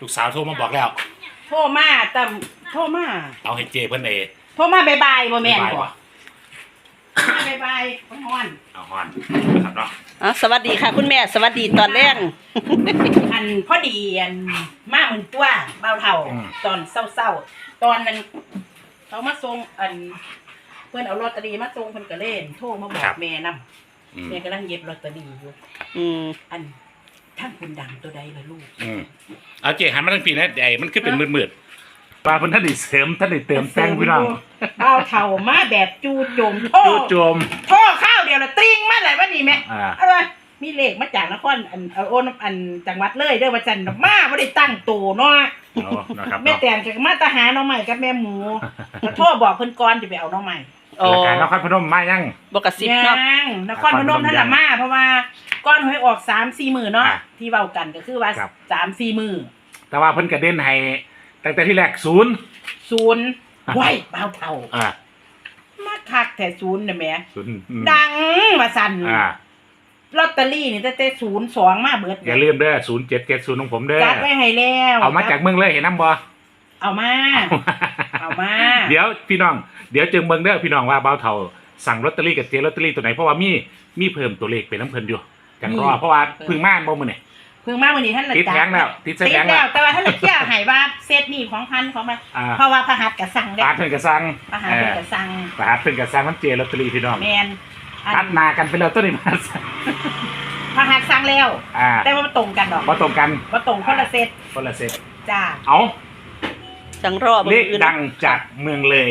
ลูกสาวโทรมาบอกแล้ว โทรมาแต่โทรมาเอาให้เจเพิ่นเอโทรมาบายบายบ่แม่นบ๊ายบ่บายบายบายบ่ฮ้อนเอาฮอนนะครับเนาะอ๋อสวัสดีค่ะ คุณแม่สวัสดีตอนแรก อันพอดีอันมาเหมือนตัวเบาเท่าตอนเศร้าๆตอนนั้นเขามาส่งอัน เพิ่นเอาลอตเตอรี่มาส่งเพิ่นก็เล่นโทรมาบอกแม่นํอืมแม่กำลังเย็บลอตเตอรี่อยู่อืมอัน ท่านคุณดังตัวใดล่ะลูกอืมเอาเจหันมาทางปีนะไอ้มันคือเป็นมืดๆปลาเพิ่นท่านได้เสริมท่านได้เติมแต่งพี่น้องเบาเท่ามาแบบจูโจมโทจู่ษโจม โทษข้าวเดียวละตริงมาเลยว่านี่แม่อ่า อะไรมีเลขมาจากนครอันเอาโอนอันจังหวัดเลยเด้อว่าจันดอกมาบ่ได้ตั้งตัวเนาะ เอานะครับแม่เนาะ แตนกับมาตาหาน้องใหม่กับแม่หมูก็โทรบอกเพิ่นก่อนจะไปเอาน้องใหม่ อ๋อรายการนครพนมมายังบกระซิบเนาะ ยังนครพนมท่านละมาเพราะว่าก้อนหวยออกสามสี่หมื่นเนาะอะที่เว้ากันก็คือว่าครับ สามสี่หมื่นแต่ว่าเพิ่นกระเด็นให้ตั้งแต่ที่แรกศูนย์ศูนย์ไหวเบาเท่าอ่ามาคักแต่ศูนย์น่ะแหม่ศูนย์อืมดังว่าสั่นอ่าลอตเตอรี่นี่ตั้งแต่ศูนย์สองมาเบิดอย่าลืมเด้อศูนย์เจ็ดเจ็ดศูนย์ของผมเด้อจัดไว้ให้แล้วเอามาจากเมืองเลยเห็นน้ำบ่เอามา เอามาเดี๋ยวพี่น้องเดี๋ยวจึงเบิ่งเด้อพี่น้องว่าเบาเท่าสั่งลอตเตอรี่กับเจลอตเตอรี่ตัวไหนเพราะว่ามีมีเพิ่มตัวเลขเป็นน้ำเพิ่นอยู่จังรอเพราะว่าเพึ่งม่านบ่มื้อนี่เพิ่งมาวันนี้ท่านละติดแผงแล้วติดติดแผงแล้แล้วว แต่ว่าท่านละเที่ยให้ว่าเซตนี่ของพันของมาอ่า เพราะว่าพระหัตถ์กับสั่งได้ปาดเพิ่นก็สั่งพระหัตถ์เอเพิ่นอกับสั่งปาดเพิ่นก็สั่งมันเจลอตเตอรี่พี่น้องแมนอัตันดหน้ากันไปแล้วตัวนี้มาพระหัตถ์สั่งแล้ว อ่าแต่ว่ามันตรงกันดอกบ่ตรงกันว่าตรงคนละเซตคนละเซตจ้าเอา จังรอบเลขอื่นดังจากเมืองเลย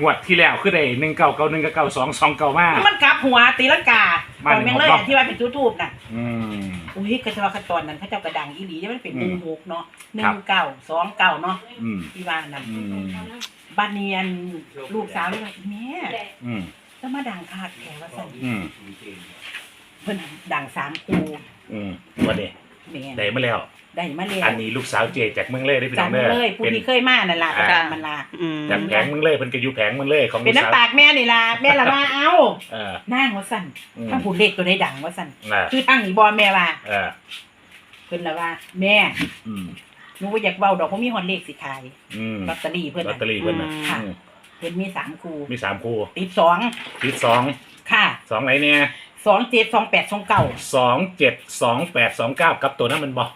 งวดที่แล้วคือได้หนึ่งเก้าเก้าหนึ่งกับเก้าสองสองเก้ามามันกลับหัวตีลังกามาตอนแม่งเลยหนึ่งหกอะที่ว่าเป็นทูบๆน่ะอืมอุ้ยกระชวาขั้นตอนนั้นเขาเจ้ากระดังอีหลีที่มันเป็นอืหนึ่งมหกเนาะหนึ่ครังบเก้าสองเก้าเนาะอืมที่ว่านั่นอืมบ้านเนียนลูกสาวเลยว่าแม่อืมจะมาดังคาดแขกว่าสั่นอืมเพิ่นดังสามคูอืมวันนี้ แม่ได้มาแล้ว ได้มาเลยอันนี้ลูกสาวเจจากเมืองเลยได้พี่น้จาอกงเด้อเลยผู้เป็น ที่เคยมานั่นล่ะอ่า ประจำมันล่ะอืมจากแผงเมืองเลยเพิ่นก็อยู่แผงเมืองเลยของเป็นลูกสาวน้ำปากแม่นี่ล่ะแม่ละว่าเอ้าเออนั่งว่าสั่นอืมถ้าผู้เล็กตัวได้ดังว่าสั่นอ่าคือตั้งอีบอแม่ว่าเออเพิ่นละว่า แม่อืมหนูบ่อยากเว้าดอกเพราะมีฮอนเลขสิขายอืมลอตเตอรี่เพิ่นลอตน่ะ เตอรี่เพิ่นน่ะค่ะ อืมเพิ่นมีสามคูมีสามคู่ติดสองทิศสองค่ะ สองไหนเนี่ย สองเจ็ดสองแปดสองเก้าสองเจ็ดสองแปดสองเก้ากับตัวนั้นมันบอก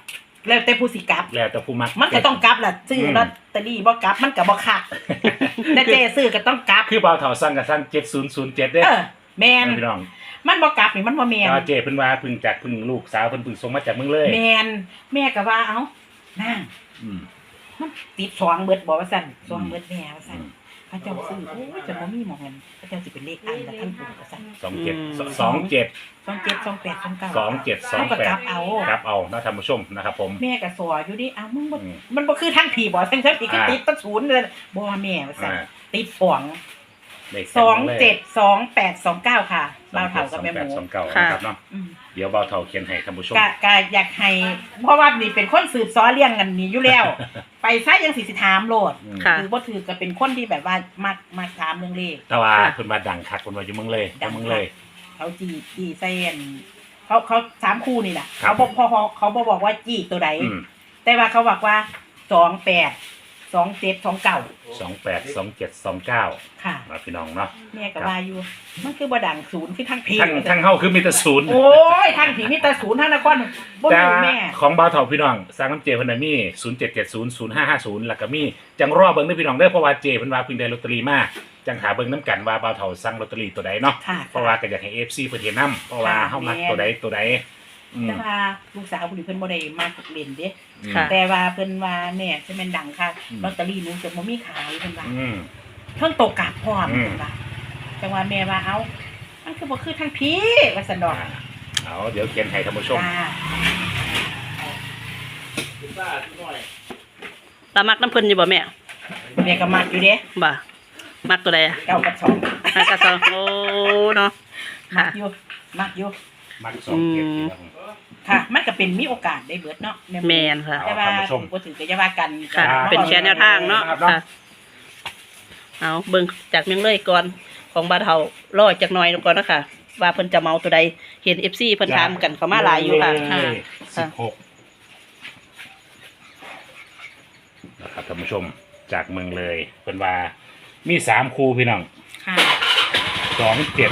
แล้วแต่ผู้สิกลับ แล้วแต่ผู้มัก มันก็ต้องกลับล่ะซื้อลอตเตอรี่บ่กลับมันก็บ่คักแต่เจซื้อก็ต้องกลับ คือเบาเถาสั่งกับสั่งเจ็ดศูนย์ศูนย์เจ็ดเด้เออแม่นพี่น้องมันบ่กลับนี่มันบ่แม่นตาเจเพิ่นว่าเพิ่งจากเพิ่งลูกสาวเพิ่นเพิ่งส่งมาจากเมืองเลยแมนแม่ก็ว่าเอ้านั่งอืมมันติดสองเบิดบอกว่าสั่นสองเบิดแม่ว่าอืสั่นม พระเจ้าซื้อโอ้ยจะบ่มีหมองเงินพระเจ้าสิเป็นเลขอันละท่านปู่ว่าสั่นสองเจ็ดสองเจ็ดสองเจ็ดสองแปดสองเก้าสองเจ็ดสองเขาก็แปกลัดบเอาครับเอานะท่านผู้ชมนะครับผม แม่ก็สออยู่ดิเอ้ามึงบ่อืม มันบ่คือทั้งผีบ่ทั้งทั้งผีก็อ่าติดตั้งศูนย์เลยบ่แม่ว่าสั่นอ่าติดสองเลขสองเจ็ดสองแปดสองเก้าค่ะ บ่าวเฒ่ากับแม่หมู สองเก้านะครับเนาะอืมเดี๋ยวเบาเถาเขียนให้ท่านผู้ชมกะกะอยากให้เพราะว่านี่เป็นคนสืบซ้อเลี้ยงกันนี่อยู่แล้ว ไปซะยังสิสิถามโลดอืมค่ะคือบ่ถือก็เป็นคนที่แบบว่ามักมักถามเรื่องเลข แต่ว่าค่ะ เพิ่นมาดังคักเพิ่นว่าอยู่เมืองเลยอยู่เมืองเลย เขาจีจีเส้นเขาเขาสามคู่นี่แหละครัเขาบ บอกพอเขาเขาบอกบอกว่าจีตัวใดอืมแต่ว่าเขาบอกว่าสองแปด สองเจ็ดสองเก้าสองแปดสองเจ็ดสองเก้าค่ะ มาพี่น้องเนาะแม่ก็ว่าอยู่ มันคือบ่ดังศูนย์คือทั้งผีทั้งทั้งเฮาคือมีแต่ศูนย์โอ้ยทั้งผีมีแต่ศูนย์ทั้งนครบ่แต่มีแม่ของบ่าวเฒ่าพี่น้องสร้างน้ำเจเพิ่นน่ะมี0770 0550แล้วก็มีจังรอเบิ่งเด้อพี่น้องเด้อเพราะว่าเจเพิ่นว่าเพิ่งได้ลอตเตอรี่มาจังหาเบิ่งนํกันว่าบ่าวเฒ่าสั่งลอตเตอรี่ตัวใดเนาะค่ะเพราะว่าก็อยากให้ FC เพิ่นเห็นนํเพราะว่าค่ะเฮามักแม่นตัวใดตัวใด อืม แต่ว่าลูกสาวผู้นี้เพิ่นบ่ได้มาเล่นเด้ค่ะ แต่ว่าเพิ่นว่าแม่จะแม่นดังค่ะอืม ลอตเตอรี่หนูจะบ่มีขายเพิ่นว่า อืม เพิ่งตกกลับพร้อมอืม เพิ่นว่าจังว่าแม่ว่าเอ้ามันคือบ่คือทั้งผีว่าซั่นดอกเอาเดี๋ยวเขียนให้ท่านผู้ชมจ้าตามักน้ำเพิ่นอยู่บ่แม่แม่ก็มักอยู่เด้บ่มักตัวใดอะเก้ากับสอง มักกระซองโอ้เนาะมัค่ะ กอยู่มักอยู่ มักสองเจ็ดอืมค่ะ มันก็เป็นมีโอกาสได้เบิดเนาะแมนค่ะ แต่ว่าท่านผู้ชม บ่ถือก็อย่าว่ากันค่ะ ครับเป็นแชร์แนวทางเนาะครับ ค่ะ เอาเบิ่งจากเมียงเลยก่อนของบาเทารอจากหน่อยก่อนนะคะว่าเพิ่นจะเมาตัวใดเห็น FC เพิ่นถามกันเข้ามาหลายอยู่ค่ะเลค่ะ สิบหกท่านผู้ชมจากเมืองเลยเป็นว่ามีสามคู่พี่น้องค่ะ สองเจ็ด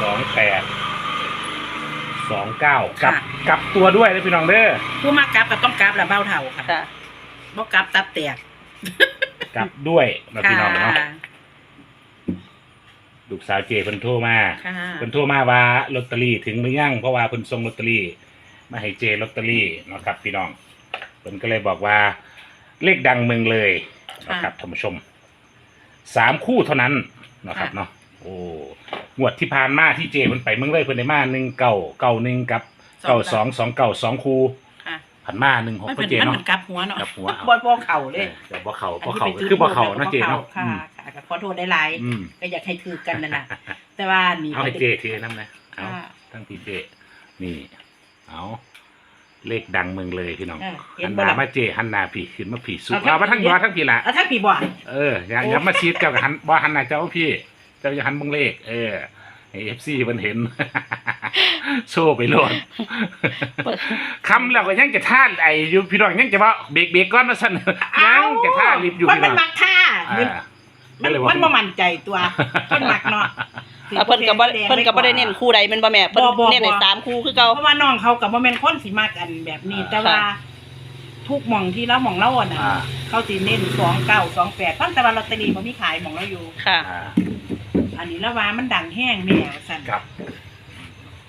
สองแปด สองเก้ากับกลับตัวด้วยนะพี่น้องเด้อผู้มากราบก็ต้องกราบละเบ้าเท่าค่ะค่ะ บ่กราบตับแตกกลับด้วยนะพี่น้องเนาะค่ะลูกสาวเจเพิ่นโทรมาค่ะเพิ่นโทรมาว่าลอตเตอรี่ถึงหรือยังเพราะว่าเพิ่นส่งลอตเตอรี่มาให้เจลอตเตอรี่เนาะครับพี่น้องเพิ่นก็เลยบอกว่าเลขดังเมืองเลยนะครับท่านผู้ชมสามคู่เท่านั้นนะครับเนาะโอ้ งวดที่ผ่านมาที่เจเพิ่นไปเมืองเลยเพิ่นได้มาหนึ่งเก้าเก้าหนึ่งกับเก้าสองสองเก้าสองคู่ค่ะผ่านมาหนึ่งหกมันเพิ่เป็นนเจมันเนาะเป็นกลับหัวเนาะกลับหัวเอาบ่บ่เข่าเลยแต่บ่เขาอับ่นนี้เขาไปจุดคือบ่เขาเนาะเจบ่เนาะค่ะอืมค่ะก็ขอโทษได้หลายอืมก็อยากให้ถือกันนั่นน่ะแต่ว่านี่เอาให้เจทีน้ำนะเอา ค่ะทั้งพี่เจนี่ เอาเลขดังเมืองเลยพี่น้องเออเห็หันนบ่หนาล่ะ มาเจหันหนาพี่ขึ้นมาพี่สุดเอาทั้ง เอามาทั้งพี่ยอทั้งพี่ละ เอาถ้าพี่บ่ เอออย่าโอ้อย่ามาชีดเจ้ากับหันบ่หันหนาเจ้าพี่ เจ้าจะหันเบิ่งเลข เออเอฟซีมันเห็น โชว์ไปโลดคำแล้วก็ยังจะท่าไอ้อยู่พี่น้องยังจะว่าเบรกเบรกก้อนมาสั่นยังจะท่ารีบอยู่มันพี่มัน้นองมักท่าอ่ามันเลยมันบ่มั่นใจตัวมันมักเนาะอะเพิ่นก็บ่เพิ่นก็บ่ได้เน้นคู่ใดแมันบ่แม่เพิ่นบ่บ่เน้นในบ่สามคู่คือเก่า เพราะว่าน้องเขากับว่าแม่นคนสิมากกันแบบนี้ แต่ว่าทุกหม่องที่เราหม่องเราอะนะอ่าเขาสิเน้นสองเก้าสองแปดพันแต่ว่าลอตเตอรี่บ่มีขายหม่องเราอยู่ ค่ะ อ่า อันนี้แล้วว่ามันดังแห้งแม่สั่นครับ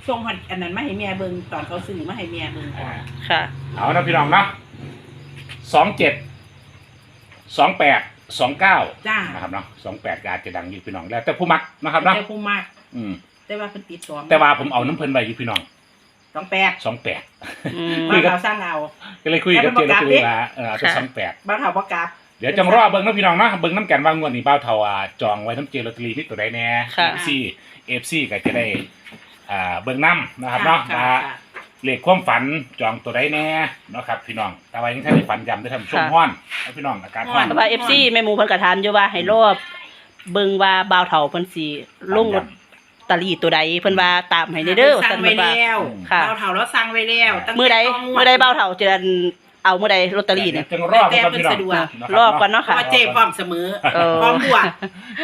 ส่งหันอันนั้นมาให้แม่เบิ่งตอนเขาซื้อมาให้แม่เบิ่งก่ออ่านค่ะ เอานะพี่น้องเนาะสองเจ็ดสองแปดสองเก้าจ้านะครับเนาะสองแปดก็อาจจะดังอยู่พี่น้องแล้ว แต่ผู้มักนะครับเนาะแต่ผู้มากอืมแต่ว่าเพิ่นติดสองแต่ว่าผมเอาน้ำเพลินไปอยู่พี่น้องสองแปดสองแปดอืมคุบ้ายนกับเราสร้างเอาก็เลยคุยกับแล้วเจมันแล้วประกาศก็เลยดิว่าเออเอาจะค่ะสองแปดบ้านเขาบ่กลับ เดี๋ยวจังรอเบิ้งนะพี่น้องเนาะเบิ้งน้ำกันว่างวดนี้บ้าวเทาอ่าจองไว้น้ำเจลอตเตอรี่นี่ตัวใดแน่ค่ะเอฟซีเอฟซีก็จะได้อ่าเบิ้งน้ำนะครับเนาะค่ะว่าค่ะ เลขความฝันจองตัวใดแน่เนาะครับพี่น้องแต่ว่ายังท่านได้ฝันย้ำได้ทำช่วงค่ะ ห้อนนะพี่น้องอาการห้อน แต่ว่า FC แม่หมูเพิ่นก็ถามอยู่ว่าให้รอบเบิ่งว่าบ่าวเฒ่าเพิ่นสิลงรถตะลีตัวใดเพิ่นว่าตามให้เด้อสั่ซั่งนไว้เพิ่นว่า แล้วค่ะเราเฒ่าเราสั่งไว้แล้วตั้งแต่มื้อใดต้งวมื้อใดบ่าวเฒ่าจะ เอามื้อใดลอตเตอรี่เนี่ย จังรอบกันพี่น้องแต่เพิ่นสะดวกนะครบอบก่อนเนาะเพค่ะราะว่าเจ๊พร้อมเสมอเออ พร้อมบวก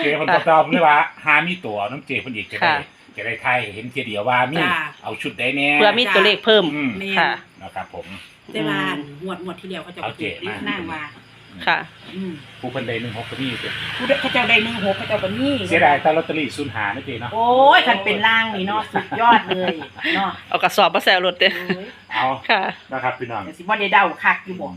เจคนตอบผมเลยว่าหามีตัวน้ำเจคนอีกจะได้ค่ะ จะได้ไทยเห็นเทียเดียวว่ามีจ้า เอาชุดได้แน่เพื่อมีตัวเลขเพิ่มอืมแม่ค่ะ นะครับผม แต่ว่าหวดหวดที่เดียวเขาจะเอาเจ๊รีบนั่งมา ค่ะ อืมผู้คนใดหนึ่งหกก็มีเจผู้ใดเขาเจ้าได้หนึ่งหกเขาเจ้าก็นี่เสียดายแต่ลอตเตอรี่ศูนย์หานะเจเนาะโอ้ยคันเป็นล่างนี่เนาะสุดยอดเลยเนาะเอากระสอบมาแซวรถเด้อโอ้ยเอาค่ะนะครับพี่น้องแต่สิบ่ได้เดาคักอยู่บ่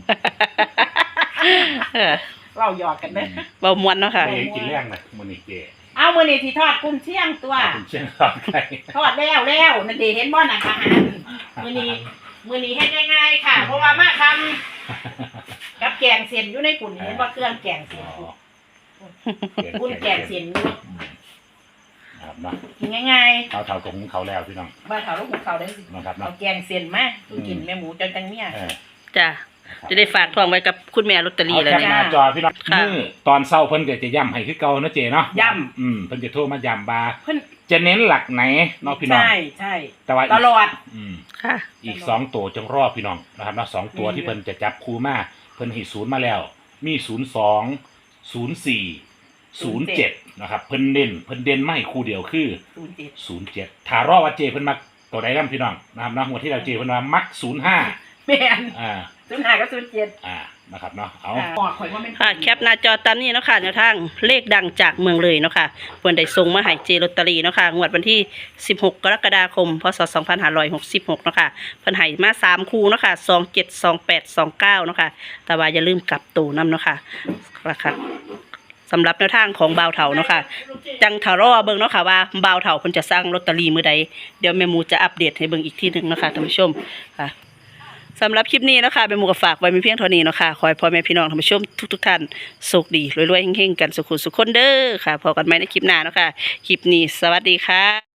เออเราหยอกกันเด้อเบามวนเนาะค่ะ ไม่กินแรงนะมูนี่เจเอามื้อนี้ที่ทอดกุ้งเชียงตัว คุณเชียงรายไก่ทอดแล้วแล้วนั่นดีเห็นบ่น่ะอาหารมื้อนี้มื้อนี้เฮ็ดง่ายๆค่ะ เพราะว่ามาทำกับ แกงเส้นอยู่ในปุ่นเห็นบ่เครื่องแกงเส้นปุ่นปุ่นแกงเส้นอยู่ครับเนาะกินง่ายเขาเท่าของเขาแล้วพี่น้องๆบ้านเขาลูกของเขาได้สินะครับเอาเนาะแกงเส้นมาตู้กินแม่หมูจังจังเนี่ยเออจ้ะ จะได้ฝากทองไว้กับคุณแม่ลอตเตอรี่เอาแล้วแคปเนี่ยหน้าจอพี่น้องค่ะ มือตอนเศร้าเพิ่นก็จะย้ำให้คือเก่านะเจเนาะย่อืมเพิ่นจะโทรมาย้ำบาเพิ่นจะเน้นหลักไหนเนาะพี่น้องใช่ใช่แต่ว่าตลอด อืม ค่ะ อีกสองตัวจังรอบพี่น้องนะครับเนาะสองตัวอืมที่เพิ่นจะจับคู่มาเพิ่นให้ศูนย์มาแล้ว มีศูนย์สองศูนย์สี่ศูนย์เจ็ดนะครับเพิ่นเด่นเพิ่นเด่นไม่คู่เดียวคือศูนย์เจ็ดศูนย์เจ็ดถารอบว่าเจเพิ่นมักตัวใดนํพี่น้องนะครับเนาะหัวดที่เราเจเพิ่นว่ามักศูนย์ห้าแม่นอ่า ศูนย์ห้ากับศูนย์เจ็ดอ่านะครับเนาะเอาหอดข่อยว่ามันค่ะแคปหน้าจอตามนี้เนาะค่ะแนวทางเลขดังจากเมืองเลยเนาะค่ะเพิ่นได้ส่งมาให้เจลอตเตอรี่เนาะค่ะงวดวันที่ 16 กรกฎาคม พศ 2566เนาะค่ะเพิ่นให้มา3คู่เนาะค่ะ27 28 29เนาะค่ะแต่ว่าอย่าลืมกลับตูนํเนาะค่ะค่ะสำหรับแนวทางของบ่าวเถาเนาะค่ะจังทารอเบิ่งเนาะค่ะว่าบ่าวเถาเพิ่นจะสร้างลอตเตอรี่มื้อใดเดี๋ยวแม่หมูจะอัปเดตให้เบิ่งอีกทีหนึงเนาะค่ะท่านผู้ชมค่ะ สำหรับคลิปนี้นะคะเป็นหมูก็ฝากไว้มีเพียงเท่านี้นะคะขอให้พ่อแม่พี่น้องท่านผู้ชมทุกทุกท่านสุขดีรวยๆเฮงๆกันสุขุสุขคนเด้อค่ะพอกันไหมในคลิปหน้านะคะคลิปนี้สวัสดีค่ะ